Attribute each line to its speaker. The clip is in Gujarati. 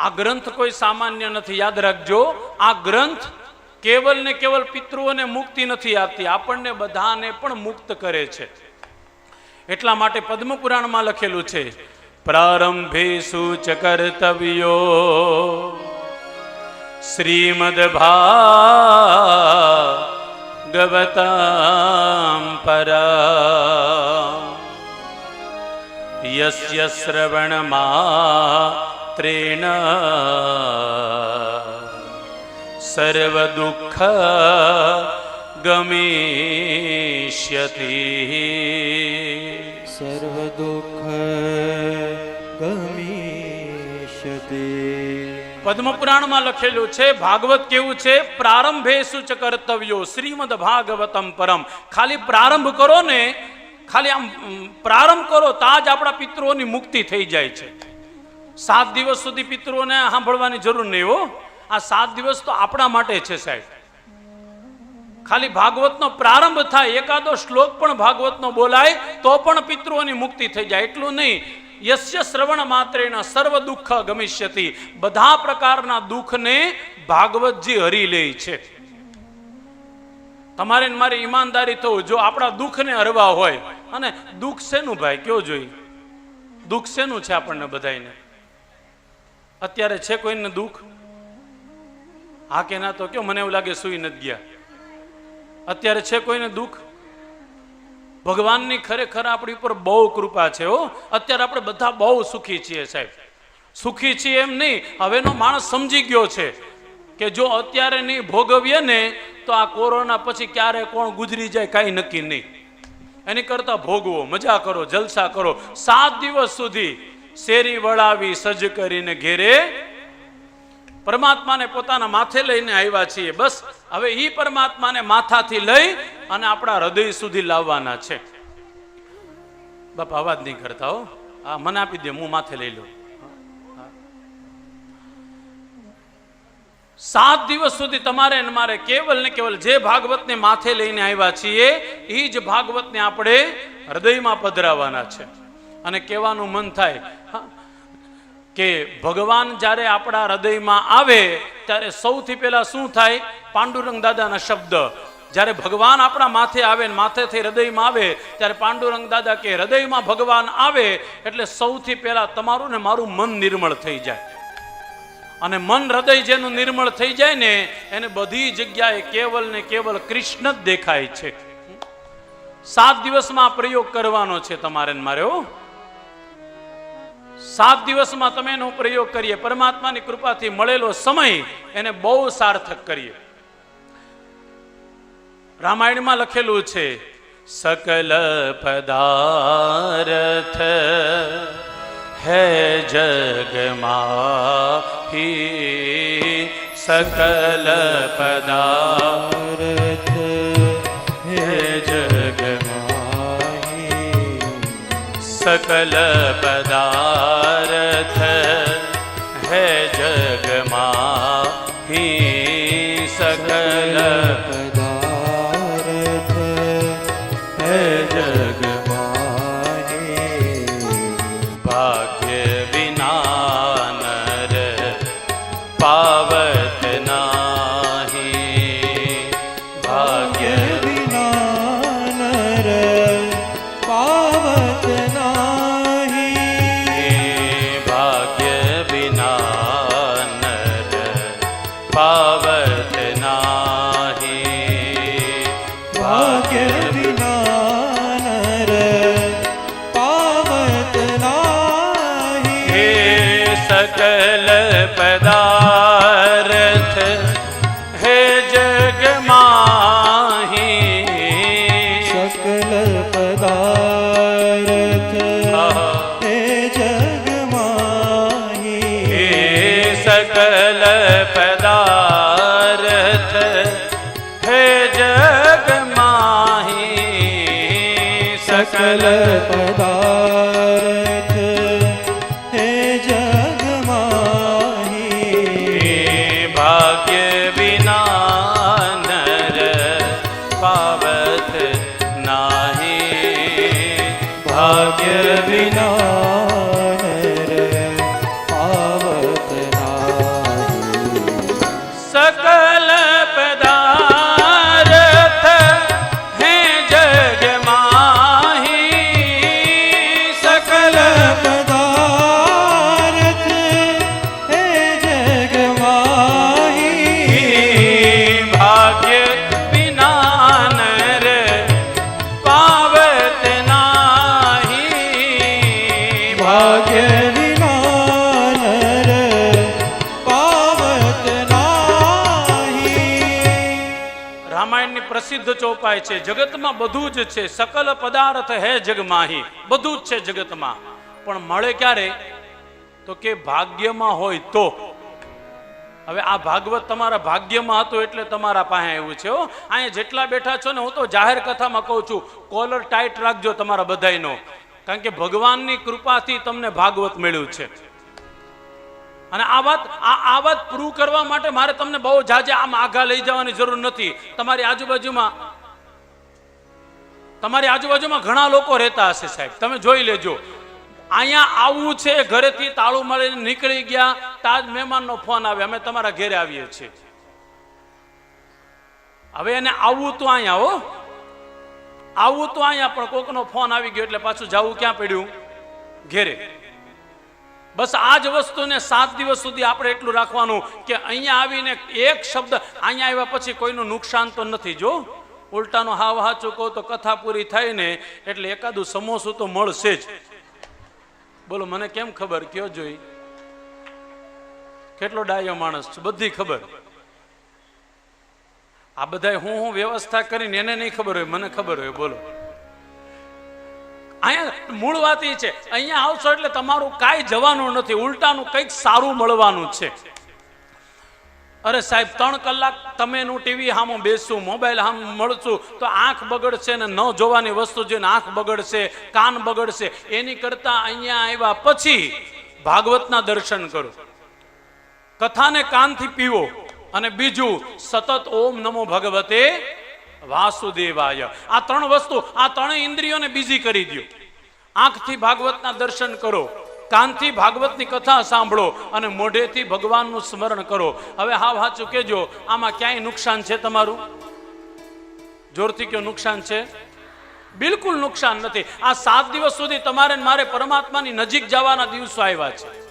Speaker 1: આ ગ્રંથ કોઈ સામાન્ય નથી, યાદ રાખજો. આ ગ્રંથ કેવલ ને કેવલ પિતૃઓને મુક્તિ નથી આપતી, આપણને બધાને પણ મુક્ત કરે છે. એટલા માટે પદ્મ પુરાણમાં લખેલું છે, પ્રારંભે સૂચ કર્તવ્યો શ્રીમદ ભાગવતામ પરા. યસ્ય શ્રવણ સર્વ દુઃખ ગમિષ્યતિ.
Speaker 2: સર્વદુઃખ ગમિષ્યતિ.
Speaker 1: પદ્મ પુરાણમાં લખેલું છે ભાગવત કેવું છે? પ્રારંભે સૂચ કર્તવ્યો? શ્રીમદ ભાગવતમ પરમ. ખાલી પ્રારંભ કરો ને ખાલી આમ પ્રારંભ કરો તાજ આપણા પિતૃઓની મુક્તિ થઈ જાય છે. સાત દિવસ સુધી પિતૃઓને સાંભળવાની જરૂર નહીં હો. આ સાત દિવસ તો આપણા માટે છે સાહેબ. ખાલી ભાગવતનો પ્રારંભ થાય, એકાદો શ્લોક પણ ભાગવતનો બોલાય, તો પણ પિતૃઓની મુક્તિ થઈ જાય. એટલું નહીં. યશ્ય શ્રવણ માત્રેના સર્વ દુઃખ ગમિષ્યતિ. બધા પ્રકારના દુઃખને ભાગવતજી હરી લે છે. તમારે મારી ઈમાનદારી થવું. જો આપણા દુઃખને હરવા હોય, અને દુઃખ શેનું ભાઈ? કયો જોઈ દુઃખ શેનું છે આપણને બધાયને? અત્યારે છે કોઈને દુઃખ? હા કે ના તો કયો? મને એવું લાગે સુઈ નથી ગયા. અત્યારે છે કોઈને દુઃખ? ભગવાનની ખરેખર આપણી ઉપર બહુ કૃપા છે હો. અત્યારે આપણે બધા બહુ સુખી છીએ સાહેબ. સુખી છીએ એમ નહીં. હવેનો માણસ સમજી ગયો છે કે જો અત્યારે નહીં ભોગવીએ ને, તો આ કોરોના પછી ક્યારે કોણ ગુજરી જાય કાંઈ નક્કી નહીં. એની કરતા ભોગવો, મજા કરો, જલસા કરો. સાત દિવસ સુધી શેરી વળાવી, સજ્જ કરીને ઘેરે પરમાત્માને પોતાના માથે લઈને આવ્યા છીએ. બસ, હવે ઈ પરમાત્માને માથાથી લઈ અને આપણા હૃદય સુધી લાવવાના છે. બાપા, અવાજ નહીં કરતા હો. હા, મને આપી દે, હું માથે લઈ લઉં. સાત દિવસ સુધી તમારે ને મારે કેવલ ને કેવલ જે ભાગવતને માથે લઈને આવ્યા છીએ એ જ ભાગવતને આપણે હૃદયમાં પધરાવાના છે. અને કહેવાનું મન થાય કે ભગવાન જ્યારે આપણા હૃદયમાં આવે, ત્યારે સૌથી પહેલા શું થાય? પાંડુરંગ દાદાના શબ્દ. જ્યારે ભગવાન આપણા માથે આવે ને માથેથી હૃદયમાં આવે, ત્યારે પાંડુરંગ દાદા કે હૃદયમાં ભગવાન આવે, એટલે સૌથી પહેલા તમારું ને મારું મન નિર્મળ થઈ જાય. અને મન હૃદય જેનું નિર્મળ થઈ જાય ને, એને બધી જગ્યાએ કેવલ ને કેવલ કૃષ્ણ જ દેખાય છે. સાત દિવસમાં પ્રયોગ કરવાનો છે તમારે મારે, હો. સાત દિવસમાં તમે એનો પ્રયોગ કરીએ પરમાત્માની કૃપાથી મળેલો સમય એને બહુ સાર્થક કરીએ રામાયણમાં લખેલું છે સકલ પદાર્થ હે જગમાહી સકલ પદાર્થ
Speaker 2: અર્થ
Speaker 1: હે જગમાહી सकल पदार्थ पावत
Speaker 2: પદાર્થ હે જગ માહી
Speaker 1: સકલ પદાર્થ હે જગ માહી
Speaker 2: ભાગ્ય વિના નર પાવત નાહી ભાગ્ય વિના सकल
Speaker 1: પ્રસિદ્ધ ચોપાઈ છે. જગતમાં બધું જ છે. સકલ પદાર્થ હે જગમાહી. બધું જ છે જગતમાં. પણ મળે ક્યારે? તો કે ભાગ્યમાં હોય તો. હવે આ ભાગવત તમારા ભાગ્યમાં હતું એટલે તમારા પાસે આવ્યું છે અહીંયા જેટલા બેઠા છો ને, હું તો જાહેર કથામાં કહું છું કોલર ટાઈટ રાખજો તમારા બધાયનો. કારણ કે ભગવાનની કૃપાથી તમને ભાગવત મળ્યું છે. અને આ વાત આ વાત પ્રૂવ કરવા માટે મારે તમને બહુ જાજે આમ આઘા લઈ જવાની જરૂર નથી. તમારી આજુબાજુમાં તમારી આજુબાજુમાં ઘણા લોકો રહેતા હશે સાહેબ. તમે જોઈ લેજો. અહીંયા આવવું છે, ઘરેથી તાળું મળીને નીકળી ગયા, તાજ મહેમાનનો ફોન આવે અમે તમારા ઘરે આવીએ છીએ. હવે એને આવવું તો અહીંયા, હો. આવવું તો અહીંયા, પણ કોકનો ફોન આવી ગયો એટલે પાછું જવું ક્યાં પડ્યું? ઘેરે. બસ આ જ વસ્તુને સાત દિવસ સુધી આપણે એટલું રાખવાનું કે અહીંયા આવીને એક શબ્દ અહીંયા આવ્યા પછી કોઈનું નુકસાન તો નથી, જો? ઉલટાનો હાવ હાચું કહો તો કથા પૂરી થાય ને એટલે એકાદું સમોસું તો મળશે જ. બોલો, મને કેમ ખબર? કયો જોઈ? કેટલો ડાયો માણસ છે? બધી ખબર. આ બધાય હું હું વ્યવસ્થા કરીને એને નહીં ખબર હોય, મને ખબર હોય, બોલો. અહીંયા મૂળ વાત એ છે, અહીંયા આવશો એટલે તમારું કાંઈ જવાનું નથી, ઉલટાનું કંઈક સારું મળવાનું છે. અરે સાહેબ, ત્રણ કલાક તમે નું ટીવી હામો બેસું મોબાઈલ હામ મળશું, તો આંખ બગડશે ને ન જોવાની વસ્તુ જોઈને આંખ બગડશે, કાન બગડશે. એની કરતા અહીંયા આવ્યા પછી ભાગવતના દર્શન કરો. કથાને કાનથી પીવો અને બીજું, સતત ઓમ નમો ભગવતે વાસુદેવાય. આ ત્રણ વસ્તુ, આ ત્રણેય ઇન્દ્રિયોને બીજી કરી દો આંખથી ભાગવતના દર્શન કરો, કાનથી ભાગવતની કથા સાંભળો અને મોઢેથી ભગવાનનું સ્મરણ કરો. હવે હાવ હાચું કેજો આમાં ક્યાંય નુકસાન છે તમારું? જોરથી કયો નુકસાન છે? બિલકુલ નુકસાન નથી. આ સાત દિવસ સુધી તમારે મારે પરમાત્માની નજીક જવાના દિવસો આવ્યા છે.